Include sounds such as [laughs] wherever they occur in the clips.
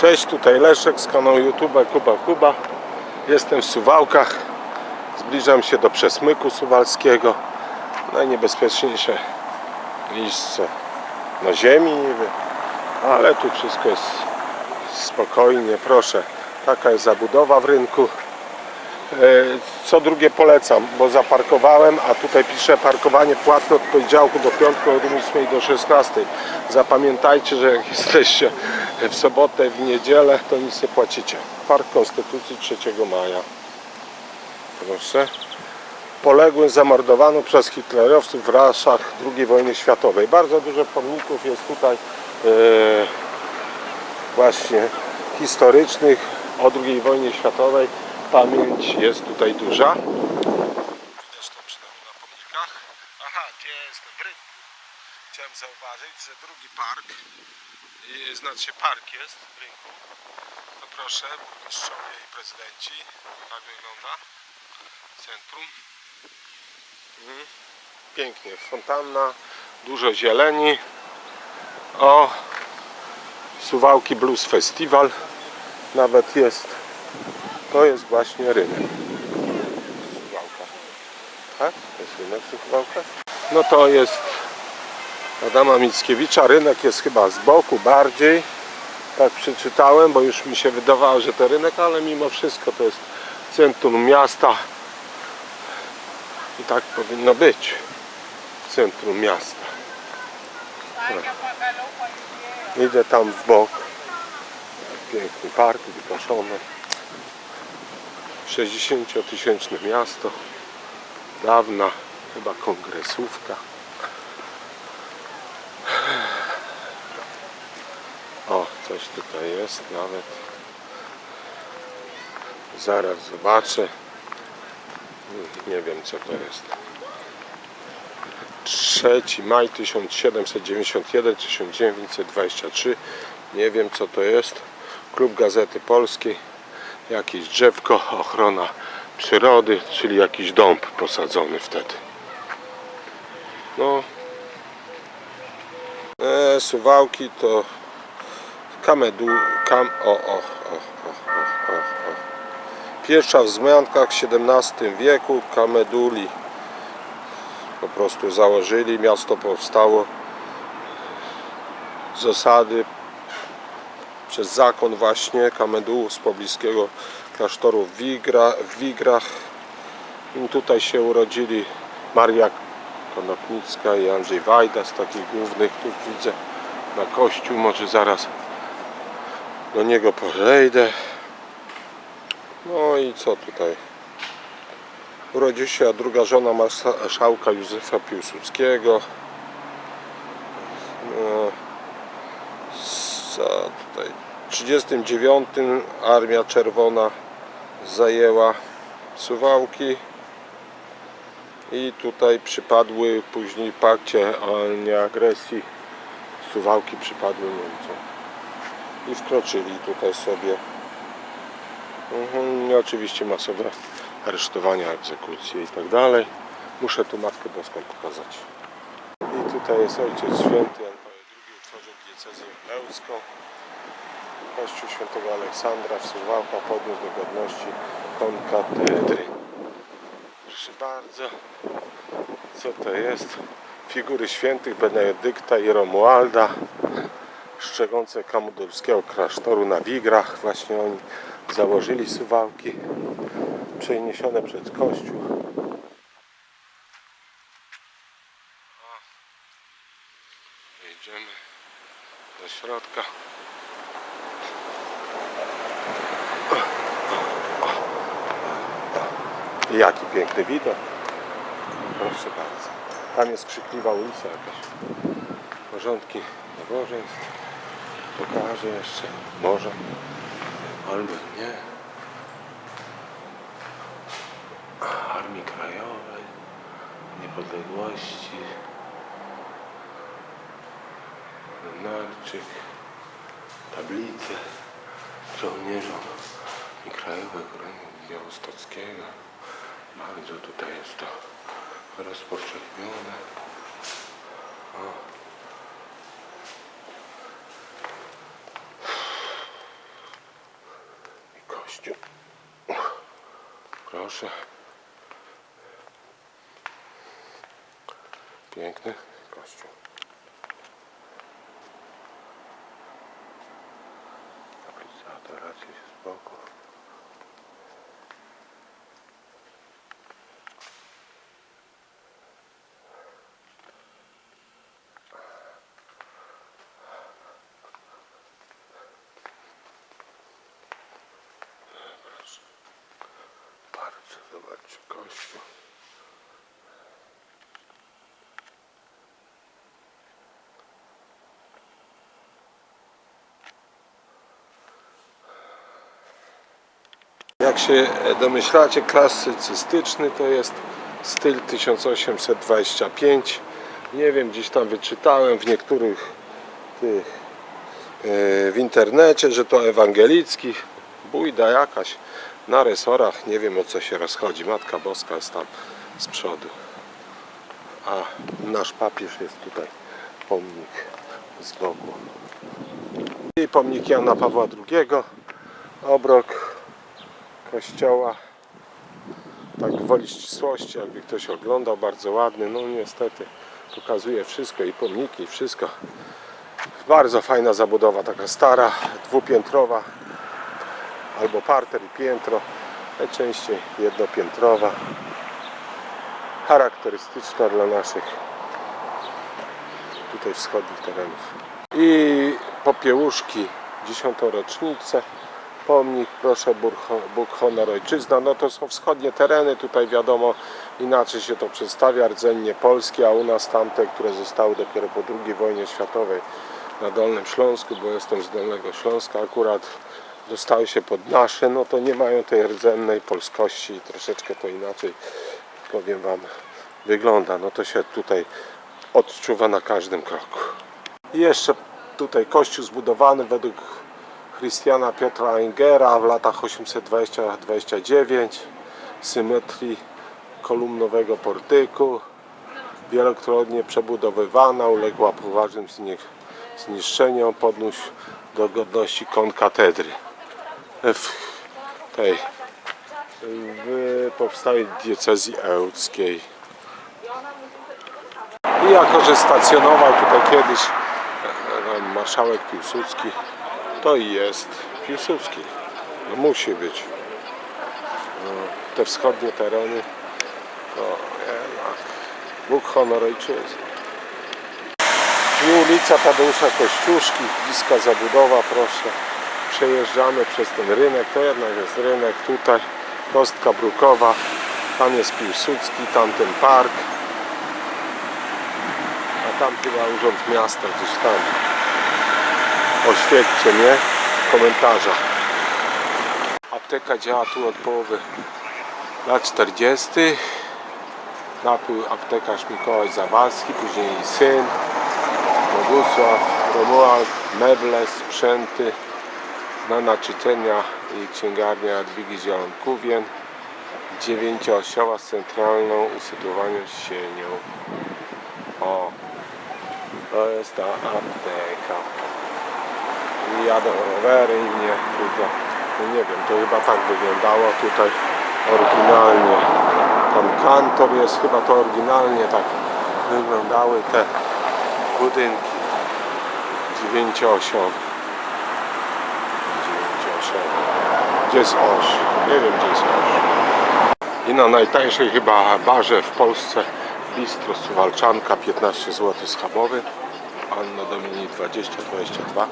Cześć, tutaj Leszek z kanału YouTube Kuba Kuba. Jestem w Suwałkach. Zbliżam się do przesmyku suwalskiego. Najniebezpieczniejsze miejsce na ziemi, ale tu wszystko jest spokojnie, proszę. Taka jest zabudowa w rynku. E, Co drugie polecam, bo zaparkowałem, a tutaj pisze parkowanie płatne od poniedziałku do piątku od 8 do 16. Zapamiętajcie, że jak [laughs] jesteście w sobotę, w niedzielę, to nic nie płacicie. Park Konstytucji 3 maja. Proszę. Poległym zamordowano przez hitlerowców w raszach II wojny światowej. Bardzo dużo pomników jest tutaj e, właśnie historycznych o II wojnie światowej. Pamięć jest tutaj duża. Widać to przynajmniej na pomnikach. Aha, gdzie jestem? W rynku. Chciałem zauważyć, że drugi park, znaczy park jest w rynku. No proszę, burmistrzowie i prezydenci. Tak wygląda centrum. Mhm. Pięknie, fontanna, dużo zieleni. O, Suwałki Blues Festival nawet jest. To jest właśnie rynek. Suwałka. Tak? To jest rynek w Suwałkach? No to jest Adama Mickiewicza. Rynek jest chyba z boku bardziej. Tak przeczytałem, bo już mi się wydawało, że to rynek, ale mimo wszystko to jest centrum miasta. I tak powinno być. W centrum miasta. Idę tam w bok. Piękny park, wykoszony. 60-tysięczne miasto. Dawna chyba kongresówka. O, coś tutaj jest nawet. Zaraz zobaczę. Nie wiem co to jest. 3 maj 1791-1923 nie wiem co to jest klub gazety polskiej jakieś drzewko ochrona przyrody czyli jakiś dąb posadzony wtedy. No. E, suwałki to kamedu kam o o o o o o, pierwsza w wzmiankach w XVII wieku kameduli. Po prostu założyli, miasto powstało. Z osady przez zakon właśnie Kamedułów z pobliskiego klasztoru w, Wigra, w Wigrach. I tutaj się urodzili Maria Konopnicka i Andrzej Wajda z takich głównych, tu widzę na kościół, może zaraz do niego podejdę. No i co tutaj? Urodził się druga żona marszałka Józefa Piłsudskiego. No, co tutaj? W 1939 Armia Czerwona zajęła Suwałki i tutaj przypadły później pakcie o nieagresji Suwałki przypadły Niemcom i wkroczyli tutaj sobie Mhm, I oczywiście masowe aresztowania, egzekucje i tak dalej. Muszę tu Matkę Boską pokazać. I tutaj jest Ojciec Święty Jan Paweł II utworzył diecezję ełcką. Kościół Świętego Aleksandra w Suwałkach podniósł do godności konkatedry. Proszę bardzo. Co to jest? Figury świętych Benedykta i Romualda szczególce kamudolskiego klasztoru na Wigrach. Właśnie oni założyli suwałki przeniesione przez kościół. O, Wejdziemy do środka. Jaki piękny widok. Proszę bardzo. Tam jest krzykliwa ulica jakaś. Porządki nabożeństw. Pokażę jeszcze. Może. Albo nie. Armii Krajowej. Niepodległości. Narczyk. Tablice. Żołnierzom i Krajowej Obrony Białostockiego. Bardzo tutaj jest to rozpowszechnione. O. kościół. Proszę. Piękny kościół. Tablica adoracji z boku. Proszę. Bardzo zobaczcie kościół. Jak się domyślacie, klasycystyczny to jest styl 1825. Nie wiem, gdzieś tam wyczytałem w niektórych tych e, w internecie, że to ewangelicki, bójda jakaś na resorach, nie wiem o co się rozchodzi. Matka Boska jest tam z przodu. A nasz papież jest tutaj, pomnik z boku. I pomnik Jana Pawła II, obrok kościoła. Tak gwoli ścisłości, jakby ktoś oglądał, bardzo ładny. No niestety pokazuje wszystko i pomniki, i wszystko. Bardzo fajna zabudowa, taka stara, dwupiętrowa, albo parter i piętro, najczęściej jednopiętrowa. Charakterystyczna dla naszych tutaj wschodnich terenów. I popiełuszki, dziesiątą rocznicę. Pomnik, proszę, Bóg- honor, ojczyzna. No to są wschodnie tereny, tutaj wiadomo inaczej się to przedstawia, rdzennie polskie, a u nas tamte, które zostały dopiero po II wojnie światowej na Dolnym Śląsku, bo jestem z Dolnego Śląska akurat, dostały się pod nasze, no to nie mają tej rdzennej polskości i troszeczkę to inaczej, powiem Wam, wygląda. No to się tutaj odczuwa na każdym kroku. I jeszcze tutaj kościół zbudowany według Christiana Piotra Engera w latach 820-29 symetrii kolumnowego portyku wielokrotnie przebudowywana uległa poważnym zni- zniszczeniom podnósł do godności kon katedry w tej w powstałej diecezji ełckiej i jako, że stacjonował tutaj kiedyś e, e, marszałek Piłsudski, to jest Piłsudski. No musi być. No, te wschodnie tereny to jednak Bóg, honor, ojczyzny. I ulica Tadeusza Kościuszki, bliska zabudowa, proszę. Przejeżdżamy przez ten rynek, to jednak jest rynek tutaj, kostka brukowa, tam jest Piłsudski, tamten park, a tam chyba urząd miasta gdzieś tam. Oświećcie mnie w komentarzach. Apteka działa tu od połowy lat 40. Napił aptekarz Mikołaj Zawalski, później syn Bogusław, Romuald, meble, sprzęty, znana czytelnia i księgarnia Jadwigi Zielonkuwien, dziewięcioosiowa z centralną usytuowaną sienią. O, to jest ta apteka. Jadą rowery i mnie tutaj, no nie wiem, to chyba tak wyglądało tutaj oryginalnie. Tam kantor jest, chyba to oryginalnie tak wyglądały te budynki. Dziewięcioosiowe. Gdzie jest oś? Nie wiem gdzie jest oś. I na najtańszej chyba barze w Polsce bistro Suwalczanka 15 zł schabowy. Anno Domini 20-22.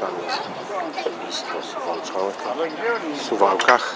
Tam jest bistro Suwalczanka. W Suwałkach.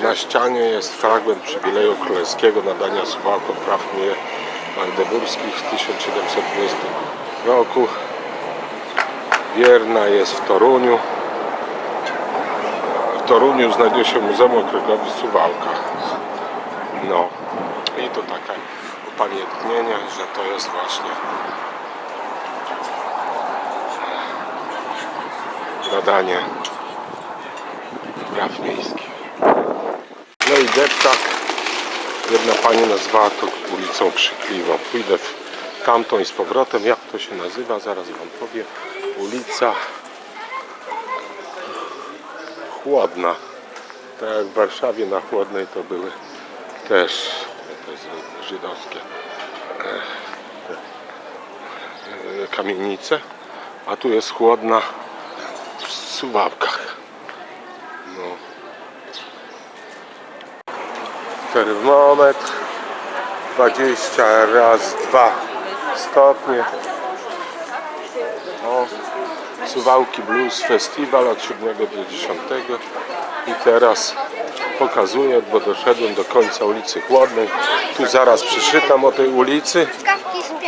Na ścianie jest fragment przywileju królewskiego nadania Suwałkom praw magdeburskich w 1720 roku. Wierna jest w Toruniu. Toruniu znajduje się Muzeum Okręgowi w Suwałkach. No i to takie upamiętnienie, że to jest właśnie nadanie praw miejskich. No i deptak. Jedna pani nazwała to ulicą krzykliwą. Pójdę w tamtą i z powrotem. Jak to się nazywa? Zaraz wam powiem. Ulica Chłodna. Tak jak w Warszawie na Chłodnej to były też te zy- żydowskie e, e, kamienice, a tu jest chłodna w Suwałkach. No. Termometr 20 raz 2 stopnie. O, Suwałki Blues Festival od 7 do 10 i teraz pokazuję, bo doszedłem do końca ulicy Chłodnej. Tu zaraz przeczytam o tej ulicy.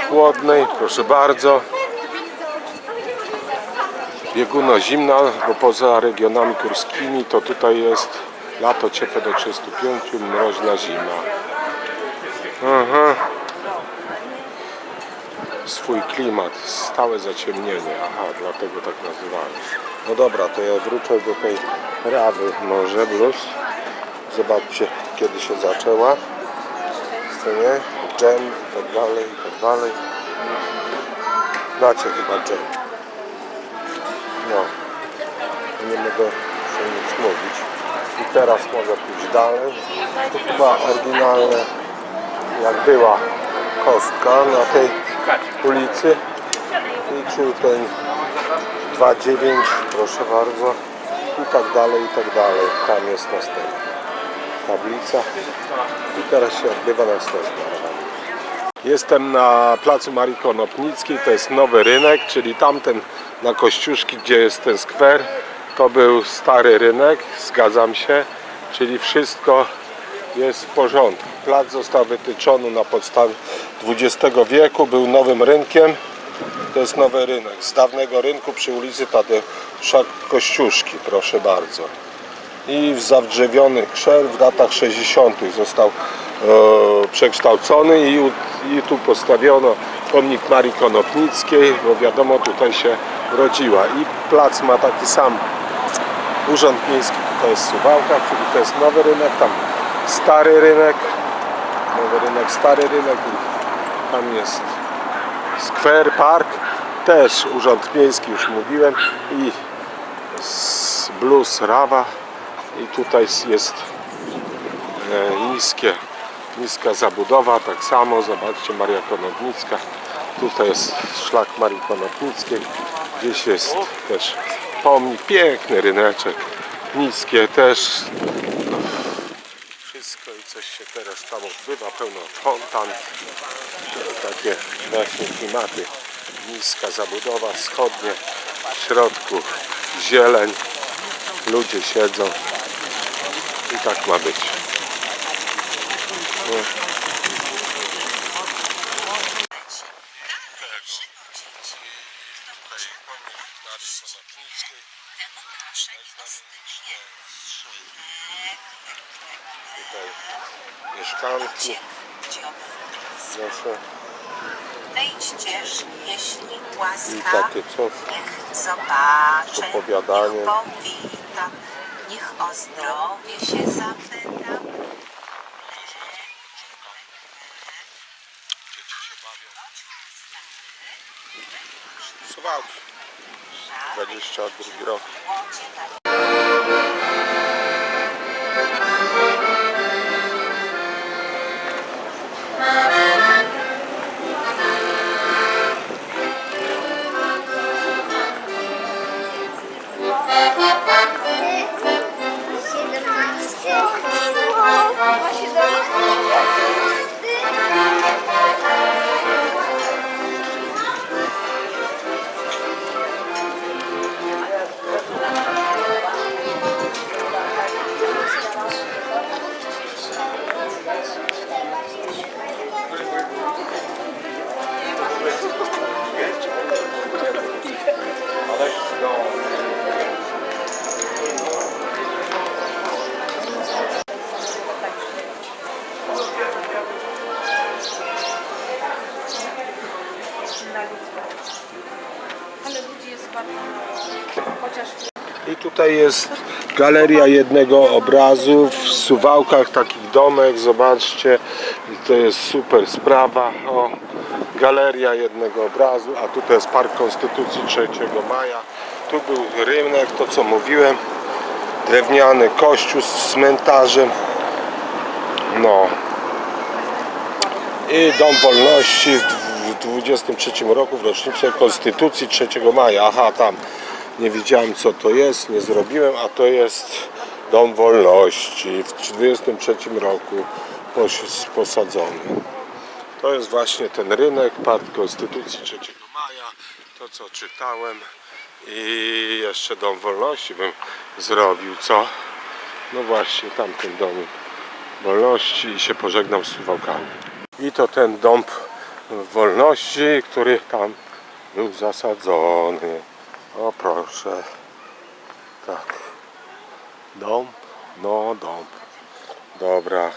Chłodnej, proszę bardzo. Bieguno-zimna, bo poza regionami górskimi to tutaj jest lato ciepłe do 35, mroźna zima. Aha. Swój klimat, stałe zaciemnienie, aha, dlatego tak nazywałem. No dobra, to ja wrócę do tej rawy może blues. Zobaczcie, kiedy się zaczęła. Co nie? Dżem i tak dalej, i tak dalej. Znacie chyba dżem. No. Nie mogę się nic mówić. I teraz mogę pójść dalej. To chyba oryginalne, jak była kostka na tej ulicy. Liczył ten 2,9, proszę bardzo. I tak dalej, i tak dalej. Tam jest następna tablica. I teraz się odbywa następna. Jestem na placu Marii Konopnickiej, to jest nowy rynek, czyli tamten na Kościuszki, gdzie jest ten skwer, to był stary rynek, zgadzam się, czyli wszystko jest w porządku. Plac został wytyczony na podstawie XX wieku, był nowym rynkiem, to jest nowy rynek, z dawnego rynku przy ulicy Tadeusza Kościuszki, proszę bardzo i w zawdrzewiony krzer w latach 60. został e, przekształcony i, i tu postawiono pomnik Marii Konopnickiej, bo wiadomo tutaj się rodziła i plac ma taki sam urząd miejski tutaj jest w Suwałkach, czyli to jest nowy rynek, tam stary rynek. Nowy rynek, stary rynek tam jest skwer, park. Też urząd miejski już mówiłem. I blues rawa. I tutaj jest e, niskie, niska zabudowa, tak samo, zobaczcie Maria Konopnicka, tutaj jest szlak Marii Konopnickiej, gdzieś jest też pomnik, piękny ryneczek, niskie też, coś się teraz tam odbywa, pełno fontan, takie właśnie klimaty, niska zabudowa, wschodnie, w środku zieleń, ludzie siedzą. I tak ma być. No. Tutaj mieszkanki, proszę, Wejdźcież, jeśli i łaska, takie coś. niech zobaczę, opowiadanie. niech powita, niech o zdrowie się zapyta. Dzieci się bawią. Suwałki. 22 rok. I tutaj jest galeria jednego obrazu w Suwałkach, takich domek, zobaczcie. To jest super sprawa. O, galeria jednego obrazu, a tutaj jest Park Konstytucji 3 maja. Tu był rynek, to co mówiłem. drewniany kościół z cmentarzem. No. I Dom Wolności w 23 roku w rocznicę Konstytucji 3 maja. Aha, tam nie wiedziałem co to jest, nie zrobiłem, a to jest Dom Wolności w 23 roku pos- posadzony. To jest właśnie ten rynek, Park Konstytucji 3 maja, to co czytałem i jeszcze Dom Wolności bym zrobił, co? No właśnie, tamten Dom Wolności i się pożegnam z Suwałkami. I to ten Dom Wolności, który tam był zasadzony. O proszę. Tak. Dom? No dom. Dobra.